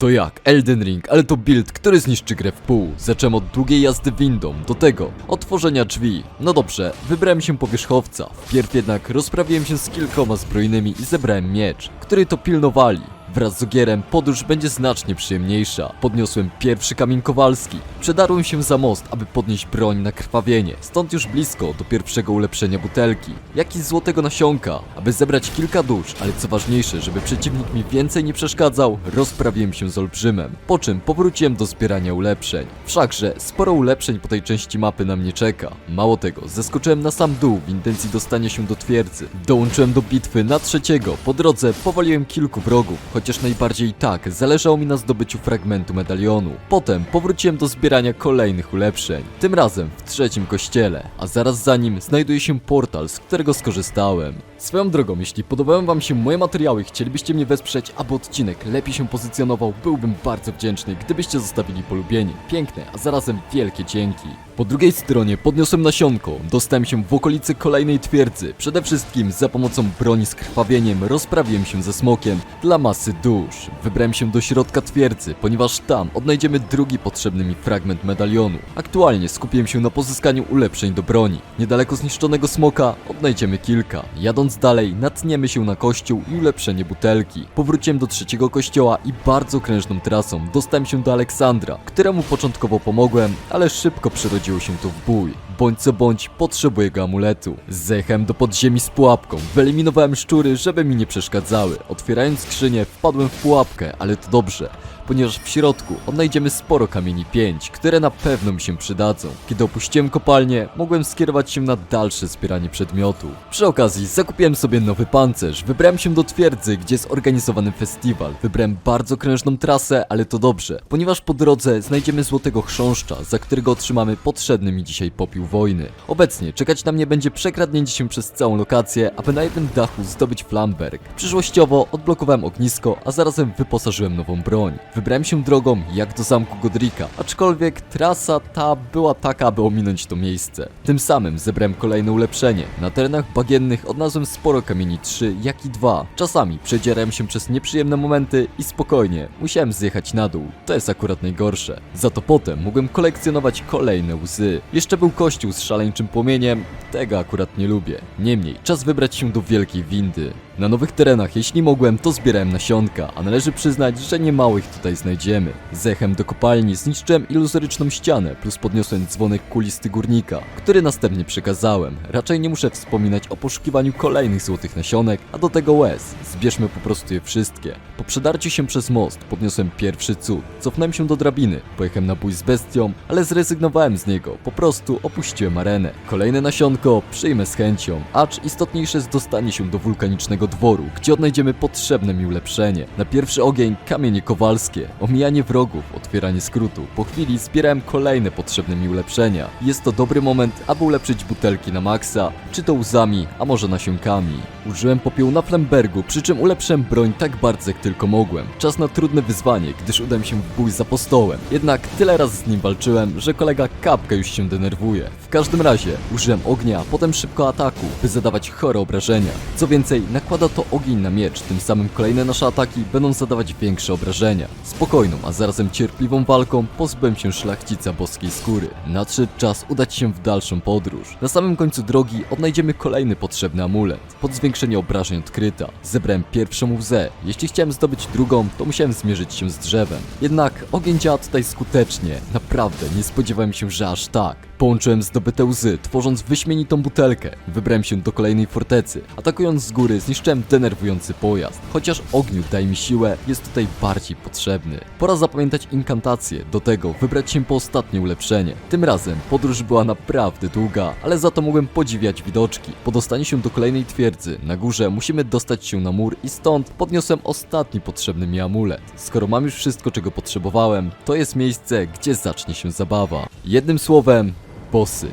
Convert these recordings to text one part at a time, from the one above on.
To jak Elden Ring, ale to build, który zniszczy grę w pół. Zacząłem od długiej jazdy windą, do tego otworzenia drzwi. No dobrze, wybrałem się po wierzchowca. Wpierw jednak rozprawiłem się z kilkoma zbrojnymi i zebrałem miecz, który to pilnowali. Wraz z ogierem podróż będzie znacznie przyjemniejsza. Podniosłem pierwszy kamień kowalski. Przedarłem się za most, aby podnieść broń na krwawienie. Stąd już blisko do pierwszego ulepszenia butelki. Jak i złotego nasionka, aby zebrać kilka dusz, ale co ważniejsze, żeby przeciwnik mi więcej nie przeszkadzał, rozprawiłem się z olbrzymem. Po czym powróciłem do zbierania ulepszeń. Wszakże sporo ulepszeń po tej części mapy na mnie czeka. Mało tego, zeskoczyłem na sam dół w intencji dostania się do twierdzy. Dołączyłem do bitwy na trzeciego. Po drodze powaliłem kilku wrogów, chociaż najbardziej tak zależało mi na zdobyciu fragmentu medalionu. Potem powróciłem do zbierania kolejnych ulepszeń. Tym razem w trzecim kościele, a zaraz za nim znajduje się portal, z którego skorzystałem. Swoją drogą, jeśli podobają wam się moje materiały i chcielibyście mnie wesprzeć, aby odcinek lepiej się pozycjonował, byłbym bardzo wdzięczny, gdybyście zostawili polubienie. Piękne, a zarazem wielkie dzięki. Po drugiej stronie podniosłem nasionko, dostałem się w okolicy kolejnej twierdzy. Przede wszystkim za pomocą broni z krwawieniem rozprawiłem się ze smokiem dla masy dusz. Wybrałem się do środka twierdzy, ponieważ tam odnajdziemy drugi potrzebny mi fragment medalionu. Aktualnie skupiłem się na pozyskaniu ulepszeń do broni. Niedaleko zniszczonego smoka odnajdziemy kilka. Jadąc dalej, natniemy się na kościół i ulepszenie butelki. Powróciłem do trzeciego kościoła i bardzo krężną trasą dostałem się do Aleksandra, któremu początkowo pomogłem, ale szybko przerodziło się to w bój. Bądź co bądź, potrzebuję go amuletu. Zjechałem do podziemi z pułapką, wyeliminowałem szczury, żeby mi nie przeszkadzały. Otwierając skrzynię, wpadłem w pułapkę, ale to dobrze ponieważ w środku odnajdziemy sporo kamieni 5, które na pewno mi się przydadzą. Kiedy opuściłem kopalnię, mogłem skierować się na dalsze zbieranie przedmiotów. Przy okazji zakupiłem sobie nowy pancerz, wybrałem się do twierdzy, gdzie jest organizowany festiwal. Wybrałem bardzo krężną trasę, ale to dobrze, ponieważ po drodze znajdziemy złotego chrząszcza, za którego otrzymamy potrzebny mi dzisiaj popiół wojny. Obecnie czekać na mnie będzie przekradnięcie się przez całą lokację, aby na jednym dachu zdobyć flamberg. Przyszłościowo odblokowałem ognisko, a zarazem wyposażyłem nową broń. Wybrałem się drogą jak do zamku Godrika, aczkolwiek trasa ta była taka, aby ominąć to miejsce. Tym samym zebrałem kolejne ulepszenie. Na terenach bagiennych odnalazłem sporo kamieni 3, jak i 2. Czasami przedzierałem się przez nieprzyjemne momenty i spokojnie, musiałem zjechać na dół. To jest akurat najgorsze. Za to potem mogłem kolekcjonować kolejne łzy. Jeszcze był kościół z szaleńczym płomieniem, tego akurat nie lubię. Niemniej, czas wybrać się do wielkiej windy. Na nowych terenach, jeśli mogłem, to zbierałem nasionka, a należy przyznać, że nie mało ich tutaj znajdziemy. Zechem do kopalni zniszczyłem iluzoryczną ścianę, plus podniosłem dzwonek kulisty górnika, który następnie przekazałem. Raczej nie muszę wspominać o poszukiwaniu kolejnych złotych nasionek, a do tego łez. Zbierzmy po prostu je wszystkie. Po przedarciu się przez most podniosłem pierwszy cud. Cofnąłem się do drabiny, pojechałem na bój z bestią, ale zrezygnowałem z niego, po prostu opuściłem arenę. Kolejne nasionko przyjmę z chęcią, acz istotniejsze jest dostanie się do wulkanicznego dworu, gdzie odnajdziemy potrzebne mi ulepszenie. Na pierwszy ogień kamienie kowalskie, omijanie wrogów, otwieranie skrótu. Po chwili zbierałem kolejne potrzebne mi ulepszenia. Jest to dobry moment, aby ulepszyć butelki na maksa, czy to łzami, a może nasionkami. Użyłem popiołu na Flembergu, przy czym ulepszyłem broń tak bardzo jak tylko mogłem. Czas na trudne wyzwanie, gdyż udałem się w bój z apostołem. Jednak tyle razy z nim walczyłem, że kolega Kapka już się denerwuje. W każdym razie użyłem ognia, potem szybko ataku, by zadawać chore obrażenia. Co więcej, nakłada to ogień na miecz, tym samym kolejne nasze ataki będą zadawać większe obrażenia. Spokojną, a zarazem cierpliwą walką pozbyłem się szlachcica boskiej skóry. Nadszedł czas udać się w dalszą podróż. Na samym końcu drogi odnajdziemy kolejny potrzebny amulet. Pod zwiększenie obrażeń odkryta. Zebrałem pierwszą łzę. Jeśli chciałem zdobyć drugą, to musiałem zmierzyć się z drzewem. Jednak ogień działa tutaj skutecznie. Naprawdę, nie spodziewałem się, że aż tak. Połączyłem zdobyte łzy, tworząc wyśmienitą butelkę. Wybrałem się do kolejnej fortecy. Atakując z góry, zniszczyłem denerwujący pojazd. Chociaż ogniu daje mi siłę, jest tutaj bardziej potrzebny. Pora zapamiętać inkantację, do tego wybrać się po ostatnie ulepszenie. Tym razem podróż była naprawdę długa, ale za to mogłem podziwiać widoczki. Po dostaniu się do kolejnej twierdzy, na górze musimy dostać się na mur i stąd podniosłem ostatni potrzebny mi amulet. Skoro mam już wszystko, czego potrzebowałem, to jest miejsce, gdzie zacznie się zabawa. Jednym słowem, bossy.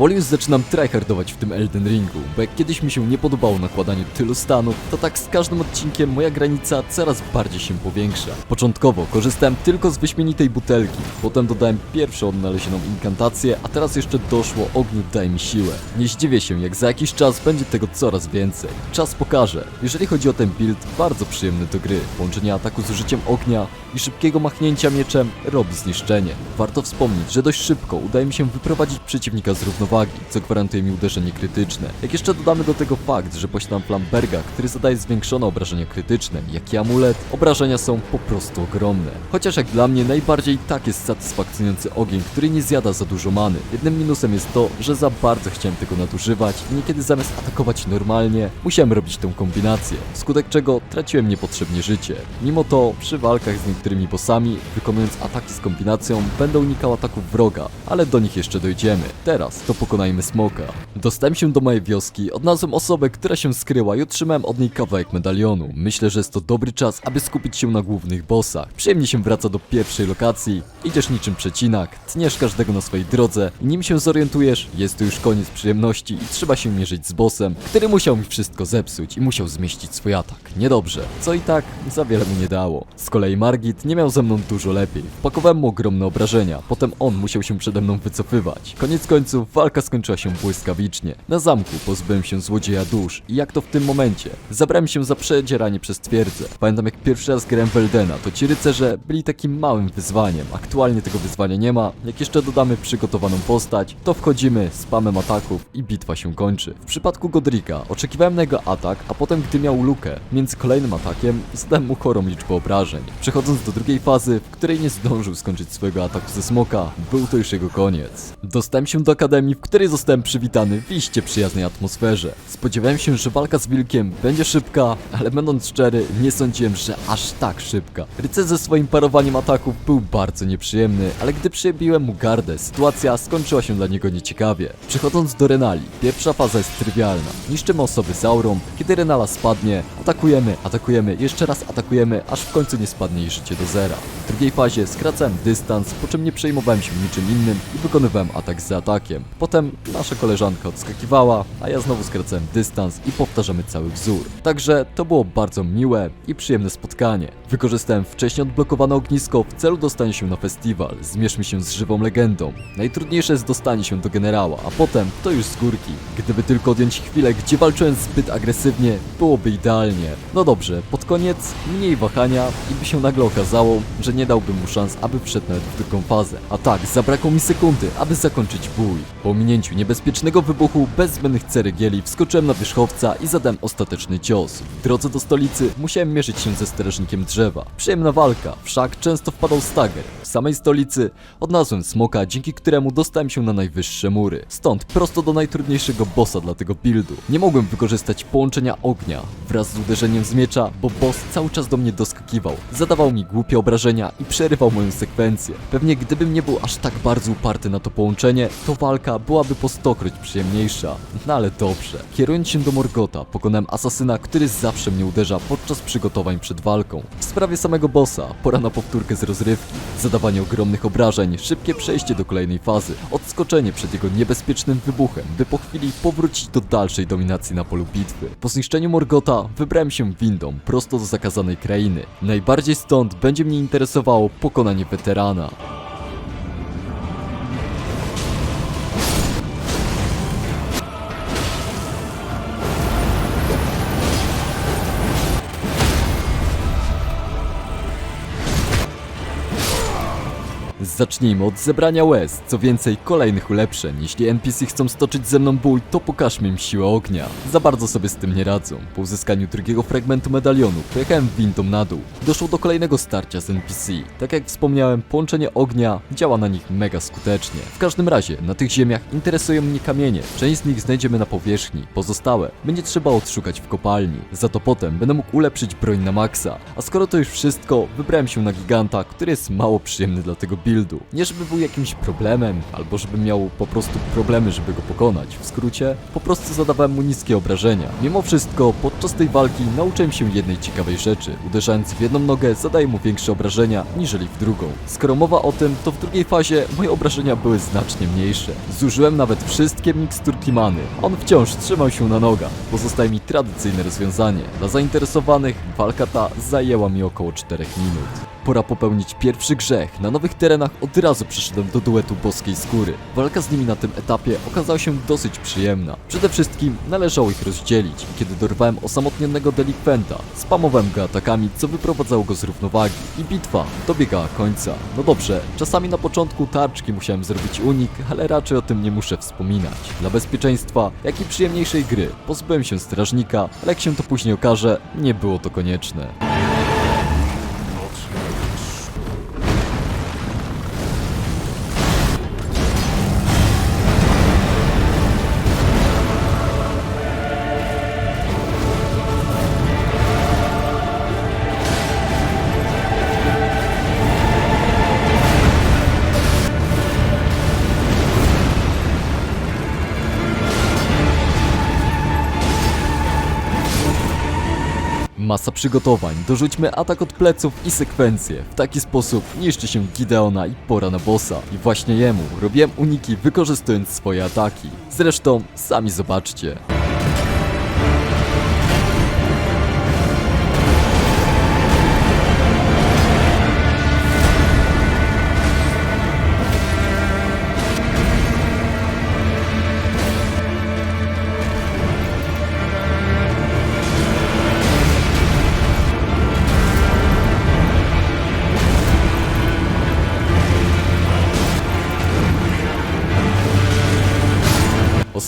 Powoli już zaczynam tryhardować w tym Elden Ringu, bo jak kiedyś mi się nie podobało nakładanie tylu stanów, to tak z każdym odcinkiem moja granica coraz bardziej się powiększa. Początkowo korzystałem tylko z wyśmienitej butelki, potem dodałem pierwszą odnalezioną inkantację, a teraz jeszcze doszło ogniu daj mi siłę. Nie zdziwię się, jak za jakiś czas będzie tego coraz więcej. Czas pokaże. Jeżeli chodzi o ten build, bardzo przyjemny do gry. Połączenie ataku z użyciem ognia i szybkiego machnięcia mieczem robi zniszczenie. Warto wspomnieć, że dość szybko udaje mi się wyprowadzić przeciwnika z równowagi, co gwarantuje mi uderzenie krytyczne. Jak jeszcze dodamy do tego fakt, że posiadam Flamberga, który zadaje zwiększone obrażenia krytyczne, jak i amulet, obrażenia są po prostu ogromne. Chociaż jak dla mnie najbardziej tak jest satysfakcjonujący ogień, który nie zjada za dużo many. Jednym minusem jest to, że za bardzo chciałem tego nadużywać i niekiedy zamiast atakować normalnie, musiałem robić tą kombinację, wskutek czego traciłem niepotrzebnie życie. Mimo to, przy walkach z niektórymi bossami, wykonując ataki z kombinacją, będę unikał ataków wroga, ale do nich jeszcze dojdziemy. Teraz to pokonajmy smoka. Dostałem się do mojej wioski, odnalazłem osobę, która się skryła i otrzymałem od niej kawałek medalionu. Myślę, że jest to dobry czas, aby skupić się na głównych bossach. Przyjemnie się wraca do pierwszej lokacji, idziesz niczym przecinak, tniesz każdego na swojej drodze i nim się zorientujesz, jest to już koniec przyjemności i trzeba się mierzyć z bossem, który musiał mi wszystko zepsuć i musiał zmieścić swój atak. Niedobrze, co i tak za wiele mi nie dało. Z kolei Margit nie miał ze mną dużo lepiej. Wpakowałem mu ogromne obrażenia, potem on musiał się przede mną wycofywać. Koniec końców walka skończyła się błyskawicznie. Na zamku pozbyłem się złodzieja dusz i jak to w tym momencie? Zabrałem się za przedzieranie przez twierdzę. Pamiętam jak pierwszy raz grałem w Eldena, to ci rycerze byli takim małym wyzwaniem. Aktualnie tego wyzwania nie ma. Jak jeszcze dodamy przygotowaną postać, to wchodzimy spamem ataków i bitwa się kończy. W przypadku Godrika oczekiwałem na jego atak, a potem gdy miał lukę między kolejnym atakiem, zadałem mu chorą liczbę obrażeń. Przechodząc do drugiej fazy, w której nie zdążył skończyć swojego ataku ze smoka, był to już jego koniec. Dostałem się do akademii, w której zostałem przywitany w iście przyjaznej atmosferze. Spodziewałem się, że walka z wilkiem będzie szybka, ale będąc szczery, nie sądziłem, że aż tak szybka. Rycerz ze swoim parowaniem ataków był bardzo nieprzyjemny, ale gdy przebiłem mu gardę, sytuacja skończyła się dla niego nieciekawie. Przechodząc do Renali, pierwsza faza jest trywialna. Niszczymy osoby z aurą, kiedy Renala spadnie, atakujemy, atakujemy, jeszcze raz atakujemy, aż w końcu nie spadnie jej życie do zera. W drugiej fazie skracałem dystans, po czym nie przejmowałem się niczym innym i wykonywałem atak za atakiem. Potem nasza koleżanka odskakiwała, a ja znowu skracałem dystans i powtarzamy cały wzór. Także to było bardzo miłe i przyjemne spotkanie. Wykorzystałem wcześniej odblokowane ognisko w celu dostania się na festiwal. Zmierzmy się z żywą legendą. Najtrudniejsze jest dostanie się do generała, a potem to już z górki. Gdyby tylko odjąć chwilę, gdzie walczyłem zbyt agresywnie, byłoby idealnie. No dobrze, pod koniec mniej wahania i by się nagle okazało, że nie dałbym mu szans, aby wszedł nawet w drugą fazę. A tak, zabrakło mi sekundy, aby zakończyć bój. Po ominięciu niebezpiecznego wybuchu, bez zbędnych ceregieli, wskoczyłem na wierzchowca i zadałem ostateczny cios. W drodze do stolicy musiałem mierzyć się ze strażnikiem drzewa. Przyjemna walka, wszak często wpadał stagger. W samej stolicy odnalazłem smoka, dzięki któremu dostałem się na najwyższe mury. Stąd prosto do najtrudniejszego bossa dla tego buildu. Nie mogłem wykorzystać połączenia ognia wraz z uderzeniem z miecza, bo boss cały czas do mnie doskakiwał. Zadawał mi głupie obrażenia i przerywał moją sekwencję. Pewnie gdybym nie był aż tak bardzo uparty na to połączenie, to walka byłaby po stokroć przyjemniejsza. No ale dobrze. Kierując się do Morgota, pokonałem asasyna, który zawsze mnie uderza podczas przygotowań przed walką. W sprawie samego bossa, pora na powtórkę z rozrywki. Zadawanie ogromnych obrażeń, szybkie przejście do kolejnej fazy, odskoczenie przed jego niebezpiecznym wybuchem, by po chwili powrócić do dalszej dominacji na polu bitwy. Po zniszczeniu Morgota wybrałem się windą prosto do zakazanej krainy. Najbardziej stąd będzie mnie interesowało pokonanie weterana. Zacznijmy od zebrania łez, co więcej kolejnych ulepszeń. Jeśli NPC chcą stoczyć ze mną bój, to pokażmy im siłę ognia. Za bardzo sobie z tym nie radzą. Po uzyskaniu drugiego fragmentu medalionu pojechałem windą na dół. Doszło do kolejnego starcia z NPC. Tak jak wspomniałem, połączenie ognia działa na nich mega skutecznie. W każdym razie, na tych ziemiach interesują mnie kamienie. Część z nich znajdziemy na powierzchni, pozostałe będzie trzeba odszukać w kopalni. Za to potem będę mógł ulepszyć broń na maksa. A skoro to już wszystko, wybrałem się na giganta, który jest mało przyjemny dla tego buildu. Buildu. Nie żeby był jakimś problemem, albo żeby miał po prostu problemy, żeby go pokonać. W skrócie, po prostu zadawałem mu niskie obrażenia. Mimo wszystko, podczas tej walki nauczyłem się jednej ciekawej rzeczy. Uderzając w jedną nogę, zadaję mu większe obrażenia, niżeli w drugą. Skoro mowa o tym, to w drugiej fazie moje obrażenia były znacznie mniejsze. Zużyłem nawet wszystkie miksturki many. On wciąż trzymał się na nogach. Pozostaje mi tradycyjne rozwiązanie. Dla zainteresowanych walka ta zajęła mi około 4 minut. Pora popełnić pierwszy grzech. Na nowych terenach od razu przeszedłem do duetu boskiej skóry. Walka z nimi na tym etapie okazała się dosyć przyjemna. Przede wszystkim należało ich rozdzielić. Kiedy dorwałem osamotnionego delikwenta, spamowałem go atakami, co wyprowadzało go z równowagi. I bitwa dobiegała końca. No dobrze, czasami na początku tarczki musiałem zrobić unik, ale raczej o tym nie muszę wspominać. Dla bezpieczeństwa, jak i przyjemniejszej gry, pozbyłem się strażnika, ale jak się to później okaże, nie było to konieczne. Masa przygotowań, dorzućmy atak od pleców i sekwencję. W taki sposób niszczy się Gideona i pora na bossa. I właśnie jemu robiłem uniki wykorzystując swoje ataki. Zresztą sami zobaczcie.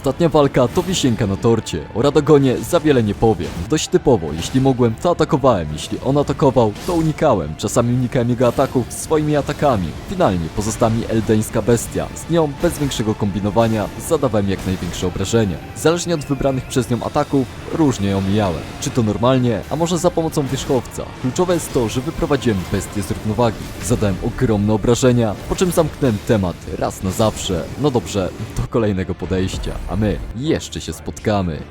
Ostatnia walka to wisienka na torcie. O Radogonie za wiele nie powiem. Dość typowo, jeśli mogłem, to atakowałem. Jeśli on atakował, to unikałem. Czasami unikałem jego ataków swoimi atakami. Finalnie pozostała mi eldeńska bestia. Z nią, bez większego kombinowania, zadawałem jak największe obrażenia. Zależnie od wybranych przez nią ataków, różnie ją mijałem. Czy to normalnie, a może za pomocą wierzchowca. Kluczowe jest to, że wyprowadziłem bestię z równowagi. Zadałem ogromne obrażenia, po czym zamknąłem temat raz na zawsze. No dobrze, do kolejnego podejścia, a my jeszcze się spotkamy.